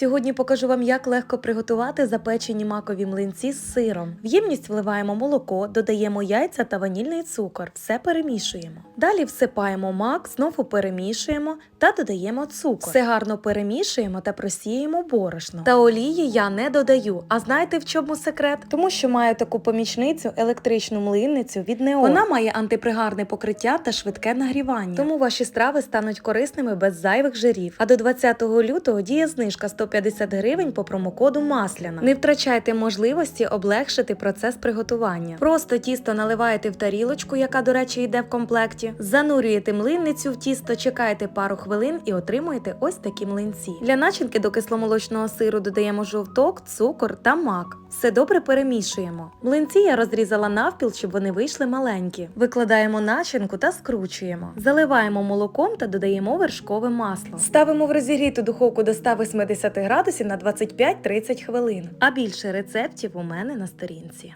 Сьогодні покажу вам, як легко приготувати запечені макові млинці з сиром. В ємність вливаємо молоко, додаємо яйця та ванільний цукор. Все перемішуємо. Далі всипаємо мак, знову перемішуємо та додаємо цукор. Все гарно перемішуємо та просіємо борошно. Та олії я не додаю. А знаєте в чому секрет? Тому що маю таку помічницю електричну млинницю від Нео. Вона має антипригарне покриття та швидке нагрівання. Тому ваші страви стануть корисними без зайвих жирів. А до 20 лютого діє знижка 150 гривень по промокоду Масляна. Не втрачайте можливості облегшити процес приготування. Просто тісто наливаєте в тарілочку, яка, до речі, йде в комплекті. Занурюєте млинницю в тісто, чекаєте пару хвилин і отримуєте ось такі млинці. Для начинки до кисломолочного сиру додаємо жовток, цукор та мак. Все добре перемішуємо. Млинці я розрізала навпіл, щоб вони вийшли маленькі. Викладаємо начинку та скручуємо. Заливаємо молоком та додаємо вершкове масло. Ставимо в розігріту духовку до 180 градусів на 25-30 хвилин. А більше рецептів у мене на сторінці.